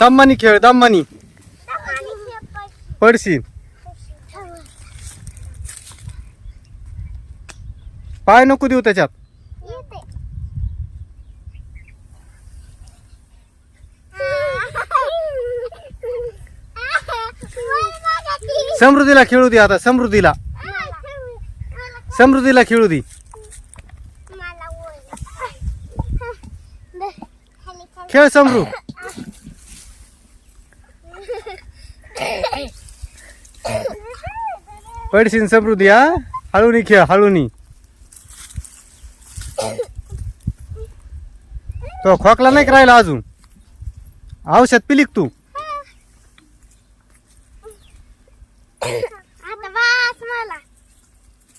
दम्मानी खेळ दम्मानी. पडशील पाय नको देऊ त्याच्यात. समृद्धीला खेळू दे आता समृद्धीला. समृद्धीला खेळू दे. खेळ समृ पडशील समृद्धी हा हळूनी खेळ हळूनी तो खोकला नाही राहिला अजून? औषध पिलीक तू?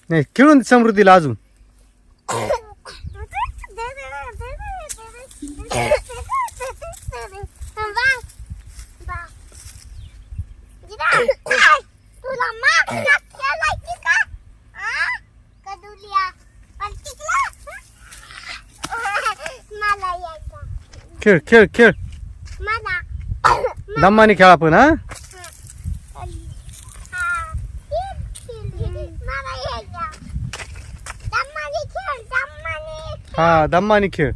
नाही खेळून समृद्धीला अजून तुला माग खेळायची का आ? कदुलिया पण टिकला मला यायचा खेळ खेळ खेळ. दम्मानी खेळ आपण हा? हा दम्मानी खेळ.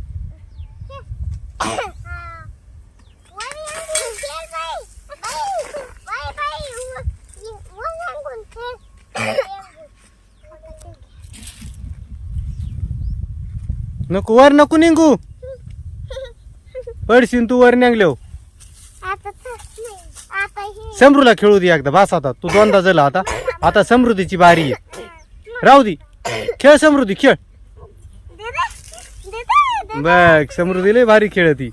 नको वर नको निघू. पडशील तू वर निघलो समृला खेळू दे एकदा बस आता. तू दोनदा झाला आता. आता समृद्धीची बारी आहे. राहू दे. खेळ समृद्धी खेळ. बघ समृद्धी लय भारी खेळ ती.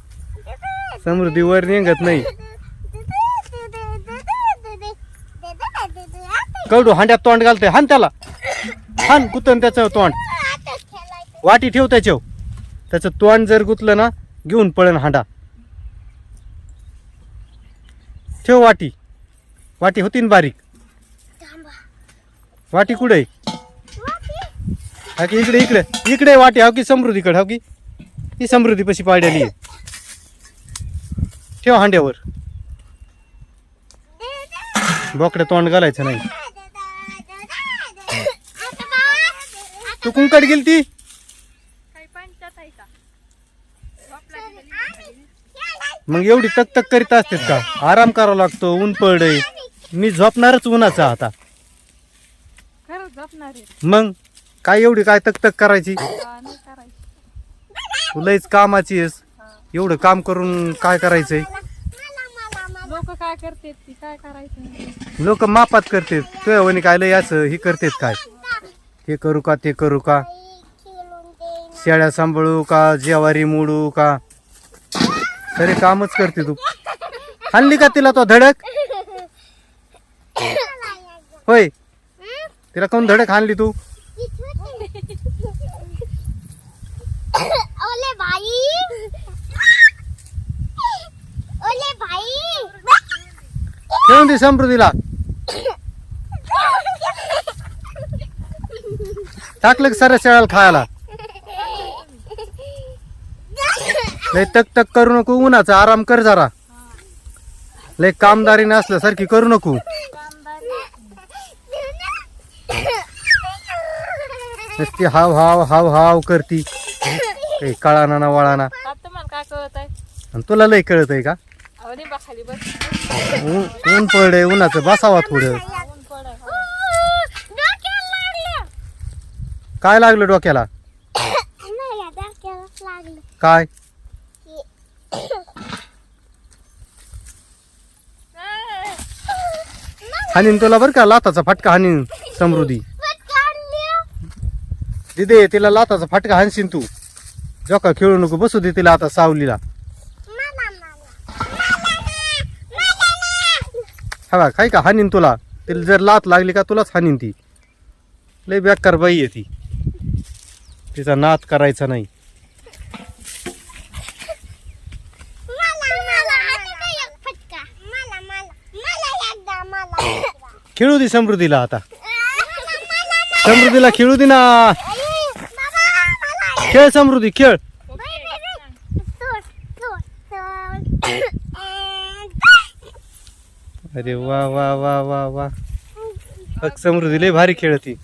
समृद्धी वर निघत नाही. कडू हांड्यात तोंड घालतोय. हान त्याला. हान कुतन त्याचं तोंड. वाटी ठेव त्याच्याव त्याचं तोंड जर गुतलं ना घेऊन पळण हांडा. ठेव वाटी. वाटी होती ना बारीक वाटी कुठे हा की इकडे इकडे. इकडे वाटी हाव की समृद्धीकडे हाव की? ही समृद्धी पशी पाडलेली आहे. ठेव हांड्यावर. बोकडे तोंड घालायचं नाही. तू कुंकड गेली ती मग एवढी तक तक करीत असतेत का? आराम करावा लागतो ऊन पडय मी झोपणारच उन्हाचा आता. खरंच जपणार आहे. मग? काय एवढी काय तक तक करायची? हा, नाही करायची. तू लयच कामाची आहेस. एवढं काम करून काय करायचंय? लोक काय करतात ती काय करायचं? लोक मापात करते तुझ्या वणी काय लय असं हे करतेत काय? हे करू का ते करू का? शेळ्या सांभाळू का जेवारी मोडू का? तरी कामच करते तू. हाणली का तिला तो धडक? होय. तिला कोण धडक हाणली तू? ओले भाई. ओले भाई. खेळून दे समृद्धीला. टाकलं की सऱ्या शेळाला खायला. लय तक तक करू नको उन्हाचा आराम कर जरा. लय कामदारी नसल्यासारखी करू नको. नुसती हाव हाव हाव हाव करती. काही कळाना ना वळाना. आता तुम्हाला काय कळत आहे आणि तुला लय कळत आहे का ऊन पडे उन्हाचं बसावा थोडं काय लागलं डोक्याला? नाही डोक्याला लागलं. काय? हानीन तुला बरं का लाताचा फटका हानीन समृद्धी. दिदे तिला लाताचा फटका हानशीन तू. जोका खेळू नको बसू दे तिला आता सावलीला. हा काय का? हानीन तुला. तिला जर लात लागली का तुलाच हानीन ती. लय बेकार बाई आहे ती. तिचा नात करायचा नाही. खेळू दे समृद्धीला आता. समृद्धीला खेळू दे ना. खेळ समृद्धी खेळ. अरे वा वा वा वा वा. समृद्धी लय भारी खेळती